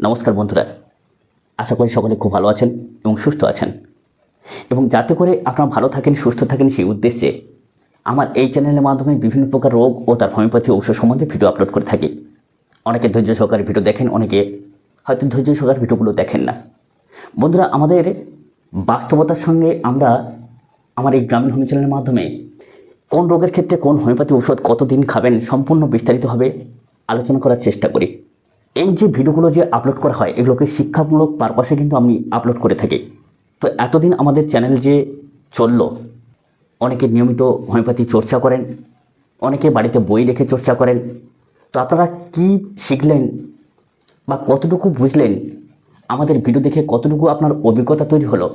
নমস্কার বন্ধুরা, আশা করি সকলে খুব ভালো আছেন এবং সুস্থ আছেন। এবং যাতে করে আপনারা ভালো থাকেন, সুস্থ থাকেন সেই উদ্দেশ্যে আমার এই চ্যানেলের মাধ্যমে বিভিন্ন প্রকার রোগ ও তার হোমিওপ্যাথি ঔষধ সম্বন্ধে ভিডিও আপলোড করে থাকি। অনেকে ধৈর্য সহকারে ভিডিও দেখেন, অনেকে হয়তো ধৈর্য সহকারে ভিডিওগুলো দেখেন না। বন্ধুরা, আমাদের বাস্তবতার সঙ্গে আমরা আমার এই গ্রামীণ হোমি চ্যানেলের মাধ্যমে কোন রোগের ক্ষেত্রে কোন হোমিওপ্যাথি ঔষধ কতদিন খাবেন সম্পূর্ণ বিস্তারিতভাবে আলোচনা করার চেষ্টা করি। এই যে ভিডিওগুলো যে আপলোড করা হয়, এগুলোকে শিক্ষামূলক পারপাসে কিন্তু আমি আপলোড করে থাকি। তো এতদিন আমাদের চ্যানেল যে চলল, অনেকে নিয়মিত হোমিওপ্যাথি চর্চা করেন, অনেকে বাড়িতে বই লিখে চর্চা করেন। তো আপনারা কি শিখলেন বা কতটুকু বুঝলেন? আমাদের ভিডিও দেখে কতটুকু আপনার অভিজ্ঞতা তৈরি হলো?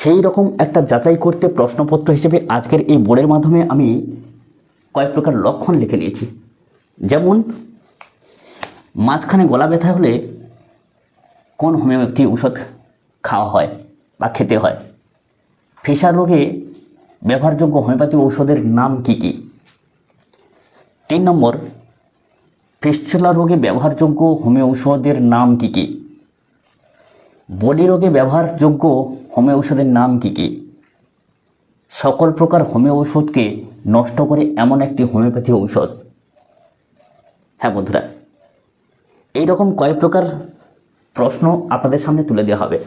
সেই রকম একটা যাচাই করতে প্রশ্নপত্র হিসেবে আজকের এই বোর্ডের মাধ্যমে আমি কয়েক প্রকার লক্ষণ লিখে নিয়েছি। যেমন মাঝখানে গলা ব্যথা হলে কোন হোমিওপ্যাথি ঔষধ খাওয়া হয় বা খেতে হয়? ফিসার রোগে ব্যবহারযোগ্য হোমিওপ্যাথি ঔষধের নাম কি কি? তিন নম্বর, ফিস্টুলা রোগে ব্যবহারযোগ্য হোমিও ঔষধের নাম কি কি? বডি রোগে ব্যবহারযোগ্য হোমিও ঔষধের নাম কি কি? সকল প্রকার হোমিও ঔষধকে নষ্ট করে এমন একটি হোমিওপ্যাথি ঔষধ। হ্যাঁ বন্ধুরা এই রকম কয়েক প্রকার প্রশ্ন আপনাদের সামনে তুলে দেওয়া হবে।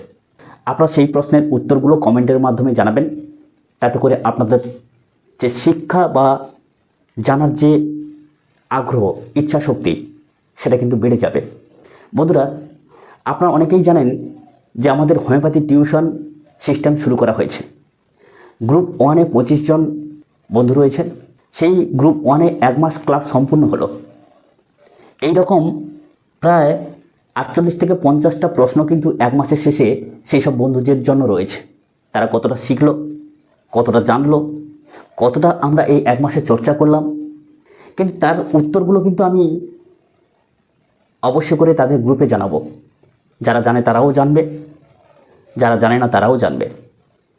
আপনারা সেই প্রশ্নের উত্তরগুলো কমেন্টের মাধ্যমে জানাবেন। তাতে করে আপনাদের যে শিক্ষা বা জানার যে আগ্রহ ইচ্ছা শক্তি সেটা কিন্তু বেড়ে যাবে। বন্ধুরা, আপনারা অনেকেই জানেন যে আমাদের হোমিওপ্যাথি টিউশন সিস্টেম শুরু করা হয়েছে। গ্রুপ ওয়ানে পঁচিশ জন বন্ধু রয়েছেন সেই গ্রুপ ওয়ানে এক মাস ক্লাস সম্পূর্ণ হলো। এই রকম প্রায় আটচল্লিশ থেকে পঞ্চাশটা প্রশ্ন কিন্তু এক মাসের শেষে সেই সব বন্ধুদের জন্য রয়েছে। তারা কতটা শিখলো, কতটা জানলো, কতটা আমরা এই এক মাসে চর্চা করলাম। কিন্তু তার উত্তরগুলো কিন্তু আমি অবশ্যই করে তাদের গ্রুপে জানাব। যারা জানে তারাও জানবে, যারা জানে না তারাও জানবে।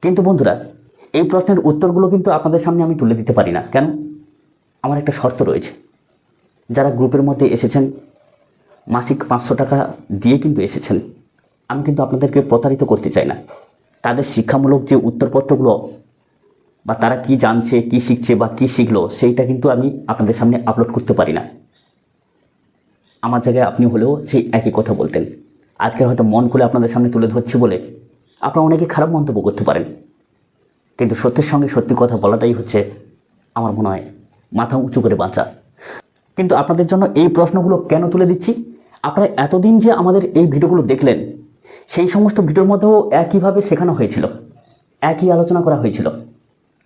কিন্তু বন্ধুরা, এই প্রশ্নের উত্তরগুলো কিন্তু আপনাদের সামনে আমি তুলে দিতে পারি না। কেন? আমার একটা শর্ত রয়েছে। যারা গ্রুপের মধ্যে এসেছেন মাসিক পাঁচশো টাকা দিয়ে কিন্তু এসেছেন। আমি কিন্তু আপনাদেরকে প্রতারিত করতে চাই না। তাদের শিক্ষামূলক যে উত্তরপত্রগুলো বা তারা কি জানছে, কি শিখছে বা কি শিখলো, সেইটা কিন্তু আমি আপনাদের সামনে আপলোড করতে পারি না। আমার জায়গায় আপনি হলেও সেই একই কথা বলতেন। আজকে হয়তো মন খুলে আপনাদের সামনে তুলে ধরছি বলে আপনারা অনেকে খারাপ মন্তব্য করতে পারেন। কিন্তু সত্যের সঙ্গে সত্যি কথা বলাটাই হচ্ছে আমার মনে হয় মাথা উঁচু করে বাঁচা। কিন্তু আপনাদের জন্য এই প্রশ্নগুলো কেন তুলে দিচ্ছি? আপনারা এতদিন যে আমাদের এই ভিডিওগুলো দেখলেন, সেই সমস্ত ভিডিওর মধ্যেও একইভাবে শেখানো হয়েছিল, একই আলোচনা করা হয়েছিল।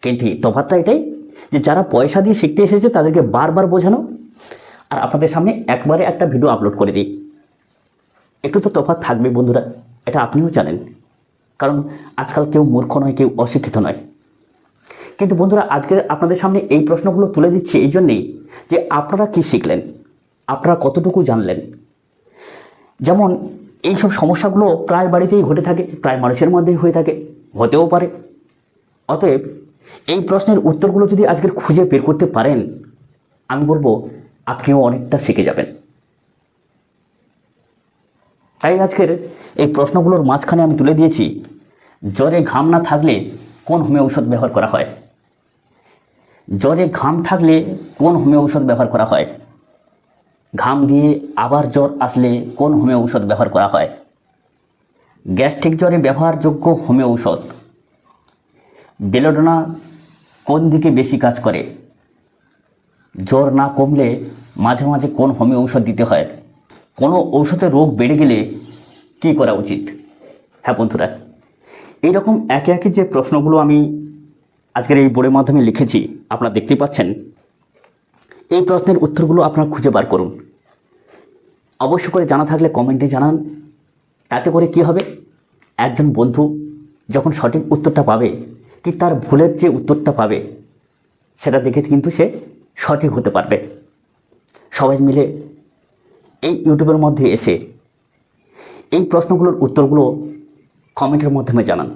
কিন্তু তফাতটা এটাই যে যারা পয়সা দিয়ে শিখতে এসেছে, তাদেরকে বারবার বোঝানো। আর আপনাদের সামনে একবারে একটা ভিডিও আপলোড করে দিই। একটু তো তফাৎ থাকবে বন্ধুরা, এটা আপনিও জানেন। কারণ আজকাল কেউ মূর্খ নয়, কেউ অশিক্ষিত নয়। কিন্তু বন্ধুরা আজকের আপনাদের সামনে এই প্রশ্নগুলো তুলে দিচ্ছি এই জন্যেই যে আপনারা কি শিখলেন? আপনারা কতটুকু জানলেন? যেমন এইসব সমস্যাগুলো প্রায় বাড়িতেই ঘটে থাকে, প্রায় মানুষের মধ্যেই হয়ে থাকে, হতেও পারে। অতএব এই প্রশ্নের উত্তরগুলো যদি আজকের খুঁজে বের করতে পারেন, আমি বলব আপনিও অনেকটা শিখে যাবেন। তাই আজকের এই প্রশ্নগুলোর মাঝখানে আমি তুলে দিয়েছি, জ্বরে ঘাম না থাকলে কোন হোমিও ঔষধ ব্যবহার করা হয়? জ্বরে ঘাম থাকলে কোন হোমিও ঔষধ ব্যবহার করা হয়? ঘাম দিয়ে আবার জ্বর আসলে কোন হোমিও ঔষধ ব্যবহার করা হয়? গ্যাস্ট্রিক জ্বরে ব্যবহারযোগ্য হোমিও ঔষধ। বেলোডোনা কোন দিকে বেশি কাজ করে? জ্বর না কমলে মাঝে মাঝে কোন হোমিও ঔষধ দিতে হয়? কোনো ঔষধের রোগ বেড়ে গেলে কী করা উচিত? হ্যাঁ বন্ধুরা, এইরকম একে একে যে প্রশ্নগুলো আমি আজকের এই বোর্ডের মাধ্যমে লিখেছি, আপনারা দেখতেই পাচ্ছেন। এই প্রশ্নের উত্তরগুলো আপনারা খুঁজে বার করুন। অবশ্য করে জানা থাকলে কমেন্টে জানান, তাতে করে কি হবে? একজন বন্ধু যখন সঠিক উত্তরটা পাবে, কি তার ভুলের যে উত্তরটা পাবে, সেটা দেখে কিন্তু সে সঠিক হতে পারবে। সবাই মিলে এই ইউটিউবের মধ্যে এসে এই প্রশ্নগুলোর উত্তরগুলো কমেন্টের মাধ্যমে জানান।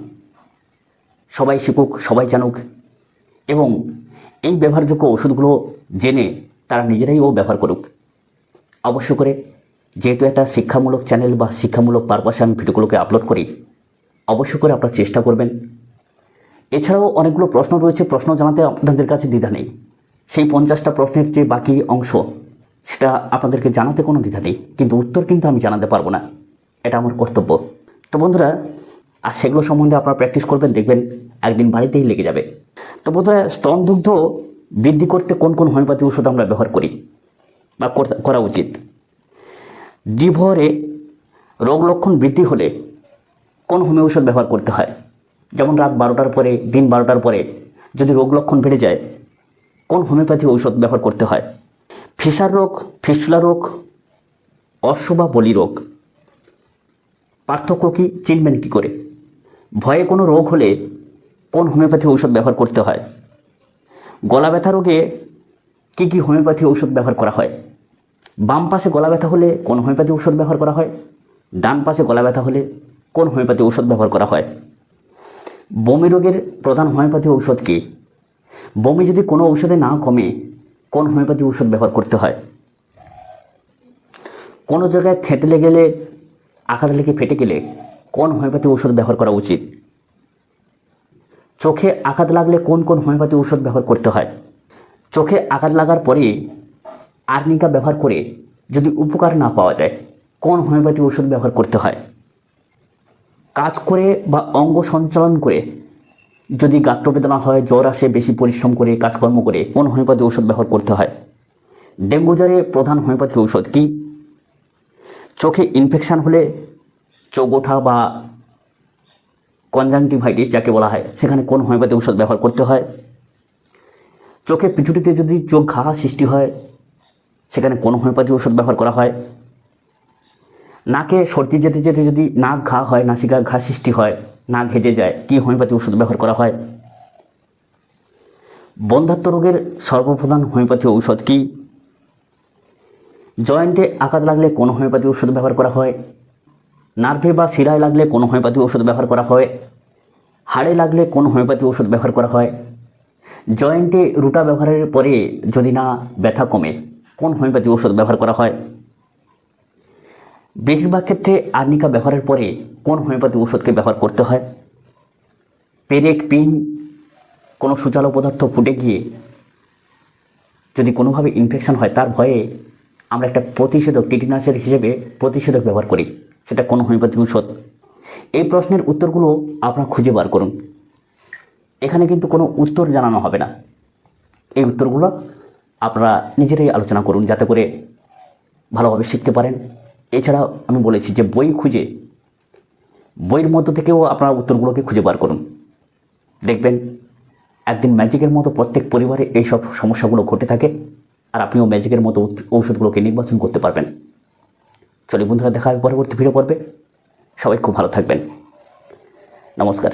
সবাই শিখুক, সবাই জানুক এবং এই ব্যবহারযোগ্য ওষুধগুলো জেনে তারা নিজেরাই ও ব্যবহার করুক। অবশ্য করে যেহেতু একটা শিক্ষামূলক চ্যানেল বা শিক্ষামূলক পারপাসে আমি ভিডিওগুলোকে আপলোড করি, অবশ্য করে আপনারা চেষ্টা করবেন। এছাড়াও অনেকগুলো প্রশ্ন রয়েছে, প্রশ্ন জানাতে আপনাদের কাছে দ্বিধা নেই। সেই পঞ্চাশটা প্রশ্নের যে বাকি অংশ, সেটা আপনাদেরকে জানাতে কোনো দ্বিধা নেই, কিন্তু উত্তর কিন্তু আমি জানাতে পারব না। এটা আমার কর্তব্য। তো বন্ধুরা, আর সেগুলো সম্বন্ধে আপনারা প্র্যাকটিস করবেন, দেখবেন একদিন বাড়িতেই লেগে যাবে। তো বন্ধুরা স্তনদুগ্ধ বৃদ্ধি করতে কোন কোন হোমিওপ্যাথি ওষুধ আমরা ব্যবহার করি বা করা উচিত? ডিভরে রোগ লক্ষণ বৃদ্ধি হলে কোন হোমিও ওষুধ ব্যবহার করতে হয়? যেমন রাত বারোটার পরে, দিন বারোটার পরে যদি রোগ লক্ষণ বেড়ে যায়, কোন হোমিওপ্যাথি ঔষধ ব্যবহার করতে হয়? ফিসার রোগ ফিস্টুলা রোগ, অর্শ বা বলি রোগ। পার্থক্য কি? চিনবেন কী করে? ভয়ে কোনো রোগ হলে কোন হোমিওপ্যাথি ঔষধ ব্যবহার করতে হয়? গলা ব্যথা রোগে কী কী হোমিওপ্যাথি ঔষধ ব্যবহার করা হয়? বাম পাশে গলা ব্যথা হলে কোন হোমিওপ্যাথি ঔষধ ব্যবহার করা হয়? ডান পাশে গলা ব্যথা হলে কোন হোমিওপ্যাথি ঔষধ ব্যবহার করা হয়? বমি রোগের প্রধান হোমিওপ্যাথি ঔষধ কী? বমি যদি কোনো ঔষধে না কমে, কোন হোমিওপ্যাথি ঔষধ ব্যবহার করতে হয়? কোনো জায়গায় থেঁতলে গেলে, আঘাত লেগে ফেটে গেলে কোন হোমিওপ্যাথি ঔষধ ব্যবহার করা উচিত? চোখে আঘাত লাগলে কোন কোন হোমিওপ্যাথি ঔষধ ব্যবহার করতে হয়? চোখে আঘাত লাগার পরে আর্নিকা ব্যবহার করে যদি উপকার না পাওয়া যায়, কোন হোমিওপ্যাথি ওষুধ ব্যবহার করতে হয়? কাজ করে বা অঙ্গ সঞ্চালন করে যদি গাত্রবেদনা হয়, জ্বর আসে, বেশি পরিশ্রম করে, কাজকর্ম করে, কোন হোমিওপ্যাথি ওষুধ ব্যবহার করতে হয়? ডেঙ্গু জ্বরে প্রধান হোমিওপ্যাথি ঔষধ কি? চোখে ইনফেকশান হলে চোখ ওঠা বা কনজাংটিভাইটিস যাকে বলা হয়, সেখানে কোন হোমিওপ্যাথি ঔষধ ব্যবহার করতে হয়? চোখে পিছুটিতে যদি চোখ ঘা সৃষ্টি হয়, সেখানে কোন হোমিওপ্যাথি ওষুধ ব্যবহার করা হয়? নাকে সর্দি যেতে যেতে যদি নাক ঘা হয়, নাসিকা ঘা সৃষ্টি হয়, নাক হেজে যায়, কি হোমিওপ্যাথি ওষুধ ব্যবহার করা হয়? বন্ধাত্ম রোগের সর্বপ্রধান হোমিওপ্যাথি ঔষধ কি? জয়েন্টে আঘাত লাগলে কোন হোমিওপ্যাথি ওষুধ ব্যবহার করা হয়? নার্ভে বা শিরায় লাগলে কোন হোমিওপ্যাথি ওষুধ ব্যবহার করা হয়। হাড়ে লাগলে কোন হোমিওপ্যাথি ওষুধ ব্যবহার করা হয়। জয়েন্টে রুটা ব্যবহারের পরে যদি না ব্যথা কমে, কোন হোমিওপ্যাথি ওষুধ ব্যবহার করা হয়? বেশিরভাগ ক্ষেত্রে আর্নিকা ব্যবহারের পরে কোন হোমিওপ্যাথি ওষুধকে ব্যবহার করতে হয়? পেরেক, পিন, কোনো সুচালো পদার্থ ফুটে গিয়ে যদি কোনোভাবে ইনফেকশন হয় তার ভয়ে আমরা একটা প্রতিষেধক টিটিনাসের হিসেবে প্রতিষেধক ব্যবহার করি। সেটা কোন হোমিওপ্যাথি ঔষধ এই প্রশ্নের উত্তরগুলো আপনারা খুঁজে বার করুন। এখানে কিন্তু কোনো উত্তর জানানো হবে না। এই উত্তরগুলো আপনারা নিজেরাই আলোচনা করুন, যাতে করে ভালোভাবে শিখতে পারেন। এছাড়া আমি বলেছি যে বই খুঁজে, বইয়ের মধ্য থেকেও আপনারা উত্তরগুলোকে খুঁজে বার করুন। দেখবেন, একদিন ম্যাজিকের মতো প্রত্যেক পরিবারে এই সব সমস্যাগুলো ঘটে থাকে, আর আপনিও ম্যাজিকের মতো ঔষধগুলোকে নির্বাচন করতে পারবেন। চলে বন্ধুরা দেখা হবে পরবর্তী ভিডিও পর্বে। সবাই খুব ভালো থাকবেন। নমস্কার।